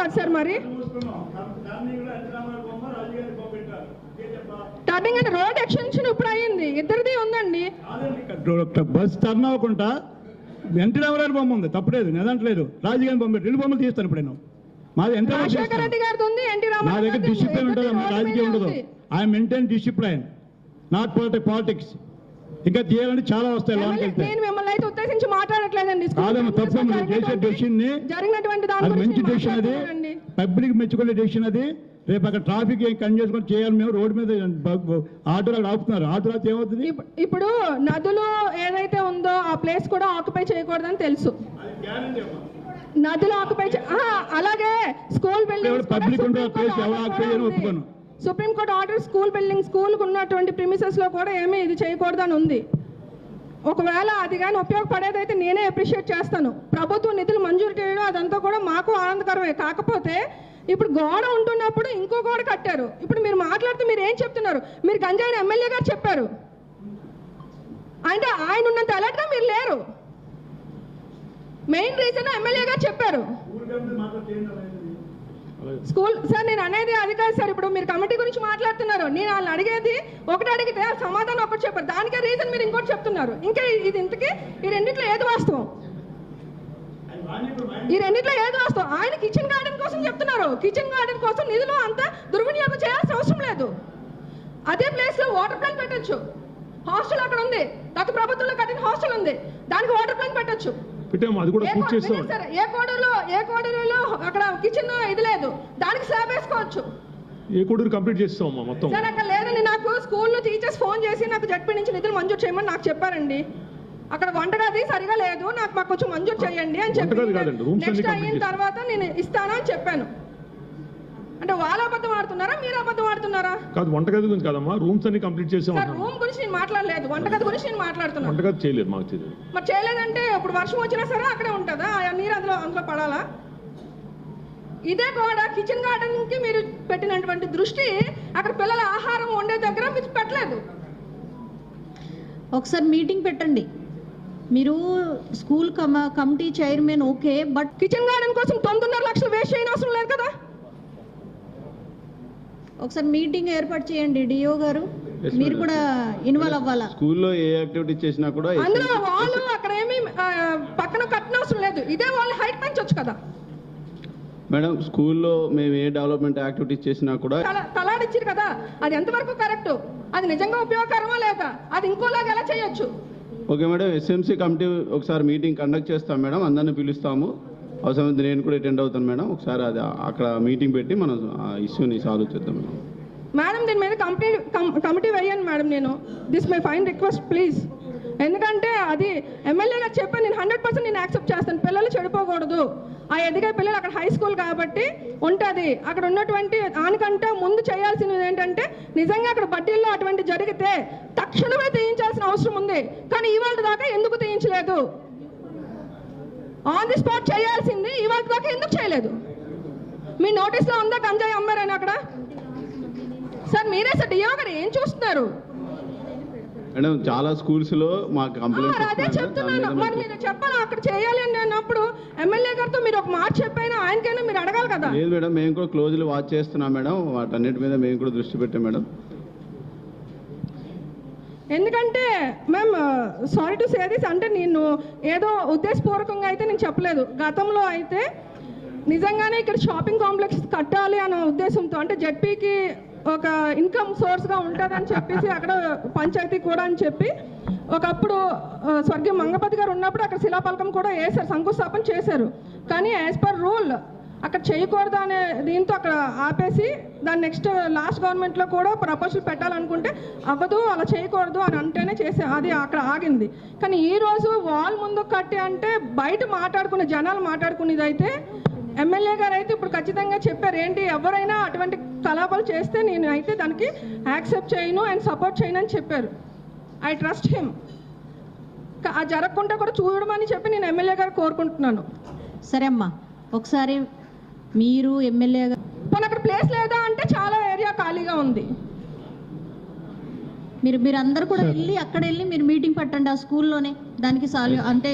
కదా సార్ మరి. టర్నింగ్ అంటే రోడ్ ఎక్స్టెన్షన్ ఇప్పుడు అయ్యింది ఇద్దరిది ఉందండి. బస్ టర్న్ అవ్వకుండా ఎన్టీ రామారావు బొమ్మ ఉంది? తప్పలేదు నేదంటలేదు రాజకీయ బొమ్మ రెండు బొమ్మలు తీస్తాను ఇప్పుడు నేను. మాది ఎంత నా దగ్గర. డిసిప్లిన్ ఉంటుంది రాజకీయం ఉండదు. ఉంది. I maintain discipline not politic politics ఇంకా తీయాలంటే చాలా వస్తాయి నేను మిమ్మల్ని అయితే ఉద్దేశించి మాట్లాడట్లేదండి కాదమ్మా తప్పు మీరు చేసే డెసిషన్ని జరిగినటువంటి దాని మంచి డెసిషన్ అది. పబ్లిక్ మెచ్చుకునే డెసిషన్ అది. రేపు అక్కడ ట్రాఫిక్ ఏం కన్ చేసుకొని చేయాలి మేము రోడ్డు మీద ఆటోలు అక్కడ ఆపుతున్నారు. ఆటో అయితే ఏమవుతుంది? ఇప్- ఇప్పుడు నదులు ఏదైతే ఉందో ఆ ప్లేస్ కూడా ఆక్యుపై చేయకూడదని తెలుసు. నదులు ఆక్యుపై అలాగే స్కూల్ బిల్డింగ్స్ కూడా పబ్లిక్ ఉండే ప్లేస్ ఎవరు ఆక్యుపై. ఒప్పుకోను. Supreme court order school building స్కూల్కి ఉన్నటువంటి ప్రిమిసెస్లో కూడా ఏమీ ఇది చేయకూడదని ఉంది. ఒకవేళ అది కానీ ఉపయోగపడేదైతే నేనే అప్రిషియేట్ చేస్తాను. ప్రభుత్వం నిధులు మంజూరు చేయడం అదంతా కూడా మాకు ఆనందకరమే. కాకపోతే ఇప్పుడు గోడ ఉంటున్నప్పుడు ఇంకో గోడ కట్టారు. ఇప్పుడు మీరు మాట్లాడితే మీరు ఏం చెప్తున్నారు? మీరు గంజాయిని ఎమ్మెల్యే గారు చెప్పారు. అంటే ఆయన ఉన్నంత అలర్ట్గా మీరు లేరు. మెయిన్ రీజన్ ఎమ్మెల్యే గారు చెప్పారు. స్కూల్ సార్ నేను అనేది అది కాదు సార్ ఇప్పుడు మీరు కమిటీ గురించి మాట్లాడుతున్నారు. నేను వాళ్ళని అడిగేది ఒకటి అడిగితే సమాధానం ఒకటి చెప్పారు. దానికే రీజన్ మీరు ఇంకోటి చెప్తున్నారు. ఇంకా ఇది ఇంతకీ ఈ రెండిట్లో ఏది వాస్తవం? ఈ రెండిట్లో ఏది వాస్తవం? ఆయన కిచెన్ గార్డెన్ కోసం చెప్తున్నారు. కిచెన్ గార్డెన్ కోసం నిధులు అంత దుర్వినియోగం చేయాల్సిన అవసరం లేదు. అదే ప్లేస్లో వాటర్ ప్లాంట్ పెట్టొచ్చు. హాస్టల్ అక్కడ ఉంది. గత ప్రభుత్వంలో కట్టిన హాస్టల్ ఉంది. దానికి వాటర్ ప్లాంట్ పెట్టొచ్చు. పెట్టాము అది కూడా పూర్తి చేస్తాం ఏ కోడూరులో ఏ కోడూరులో అక్కడ కిచెన్ ఇది లేదు. దానికి స్లాబ్ వేసుకోవచ్చు ఏ కొడుకు కంప్లీట్ చేస్తామమ్మా మొత్తం. సార్ అక్కడ లేదండి. నాకు స్కూల్లో టీచర్స్ ఫోన్ చేసి నాకు జడ్పీ నుంచి నిధులు మంజూరు చేయమని నాకు చెప్పారండి. అక్కడ వంటగది సరిగా లేదు. నాకు మాకు కొంచెం మంజూరు చేయండి అని చెప్పి నెక్స్ట్ అయిన చేస్తాం. తర్వాత నేను ఇస్తాను అని చెప్పాను. అంటే వాళ్ళ అబద్ధం ఆడుతున్నారా? మీరు అబద్ధం ఆడుతున్నారా? కాదు వంటగది గురించి కాదమ్మా. రూమ్స్ అన్ని కంప్లీట్ చేసాం సార్. రూమ్ గురించి నేను మాట్లాడలేదు. వంటగది గురించి నేను మాట్లాడుతున్నాను వంటగది చేయలేదు మాకు తెలియదు. మరి చేయలేదంటే ఇప్పుడు వర్షం వచ్చినా సరే అక్కడే ఉంటుందా? ఆ నీరు అందులో అందులో పడాలా? ఇదే కూడా కిచెన్ గార్డెన్కి మీరు పెట్టినటువంటి దృష్టి అక్కడ పిల్లల ఆహారం వండే దగ్గర మీరు పెట్టలేదు. ఒకసారి మీటింగ్ పెట్టండి. మీరు school comma committee chairman okay but kitchen garden కోసం తొమ్మిదిన్నర లక్షలు వేస్ట్ చేయని అవసరం లేదు కదా? ఒకసారి మీటింగ్ ఏర్పాటు చేయండి డిఓ గారు. మీరు. కూడా ఇన్వాల్వ్ అవ్వాలా? స్కూల్లో ఏ యాక్టివిటీ చేసినా కూడా అందులో వాళ్ళు అక్కడ ఏమి పక్కన కట్టిన అవసరం లేదు. ఇదే వాళ్ళు హైట్ పెంచొచ్చు కదా. మేడం స్కూల్లో మేము ఏ డెవలప్మెంట్ యాక్టివిటీస్ చేసినా కూడా తల తలాడిచ్చారు కదా. అది ఎంతవరకు కరెక్ట్? అది నిజంగా ఉపయోగకరమా లేదా? అది ఇంకోలాగా ఎలా చేయొచ్చు? ఓకే మేడం ఎస్ఎంసీ కమిటీ ఒకసారి మీటింగ్ కండక్ట్ చేస్తాం మేడం అందరిని పిలుస్తాము. అవసరమైతే నేను కూడా అటెండ్ అవుతాను మేడం. ఒకసారి అది అక్కడ మీటింగ్ పెట్టి మనం ఆ ఇష్యూని సాల్వ్ చేద్దాం మేడం. మేడం దీని మీద కంపెనీ కమిటీ వేయండి మేడం నేను. This my fine request please ఎందుకంటే అది ఎమ్మెల్యే గారు చెప్పాను నేను హండ్రెడ్ పర్సెంట్ నేను యాక్సెప్ట్ చేస్తాను. పిల్లలు చెడిపోకూడదు. ఆ ఎదిగే పిల్లలు అక్కడ హై స్కూల్ కాబట్టి ఉంటుంది. అక్కడ ఉన్నటువంటి దానికంటే ముందు చేయాల్సినది ఏంటంటే నిజంగా అక్కడ బడ్డీల్లో అటువంటి జరిగితే తక్షణమే తీయించాల్సిన అవసరం ఉంది. కానీ ఇవాళ దాకా ఎందుకు తీయించలేదు? ఆన్ ది స్పాట్ చేయాల్సింది ఇవాళ దాకా ఎందుకు చేయలేదు? మీ నోటీస్లో ఉందా గంజాయి అమ్మారని అక్కడ? సార్ మీరే సార్ డియో గారు ఏం చూస్తున్నారు? మేడం చాలా స్కూల్స్లో మాకు ఆ, కంప్లైంట్స్ మరి అదే చెప్తున్నాను. మరి మీరు చెప్పాలి? అక్కడ చేయాలి అని అన్నప్పుడు ఎమ్మెల్యే గారితో మీరు ఒక మాట చెప్పైనా ఆయనకైనా మీరు అడగాలి కదా? లేదు మేడం మేము కూడా క్లోజ్లీ వాచ్ చేస్తున్నాం మేడం. వాటన్నిటి మీద మేము కూడా దృష్టి పెట్టాం మేడం. ఎందుకంటే ma'am sorry to say this అంటే నేను ఏదో ఉద్దేశపూర్వకంగా అయితే నేను చెప్పలేదు. గతంలో అయితే నిజంగానే ఇక్కడ షాపింగ్ కాంప్లెక్స్ కట్టాలి అన్న ఉద్దేశంతో అంటే జెడ్పీకి ఒక ఇన్కమ్ సోర్స్గా ఉంటుందని చెప్పేసి అక్కడ పంచాయతీ కూడా అని చెప్పి ఒకప్పుడు uh, స్వర్గీయ మంగపతి గారు ఉన్నప్పుడు అక్కడ శిలాపలకం కూడా వేశారు శంకుస్థాపన చేశారు. కానీ యాజ్ పర్ రూల్ అక్కడ చేయకూడదు అనే దీంతో అక్కడ ఆపేసి దాని నెక్స్ట్ లాస్ట్ గవర్నమెంట్లో కూడా ప్రపోజల్ పెట్టాలనుకుంటే అవ్వదు అలా చేయకూడదు అని అంటేనే చేసే అది అక్కడ ఆగింది. కానీ ఈరోజు వాల్ ముందు కట్టి అంటే బయట మాట్లాడుకునే జనాలు మాట్లాడుకునేది అయితే ఎమ్మెల్యే గారు అయితే ఇప్పుడు ఖచ్చితంగా చెప్పారు. ఏంటి? ఎవరైనా అటువంటి కలాపాలు చేస్తే నేను అయితే దానికి యాక్సెప్ట్ చేయను అండ్ సపోర్ట్ చేయను అని చెప్పారు. I trust him. జరగకుండా కూడా చూడమని చెప్పి నేను ఎమ్మెల్యే గారు కోరుకుంటున్నాను. సరే అమ్మా. ఒకసారి మీరు ఎమ్మెల్యే పోనీ అక్కడ ప్లేస్ లేదా అంటే చాలా ఏరియా ఖాళీగా ఉంది. మీరు మీరు అందరు కూడా వెళ్ళి అక్కడ వెళ్ళి మీరు మీటింగ్ పట్టండి ఆ స్కూల్లోనే. దానికి సాల్వ్ అంటే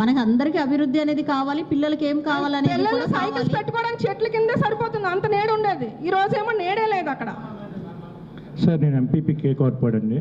మనకి అందరికీ అభివృద్ధి అనేది కావాలి పిల్లలకి ఏం పిల్లలు కూడా సైకిల్స్. పెట్టుకోవడానికి చెట్ల కిందే సరిపోతుంది అంత నేడు ఉండేది ఈ రోజేమో నేడే లేదు అక్కడ. సార్ నేను ఎంపీపీ కే కార్పొరేట్ అండి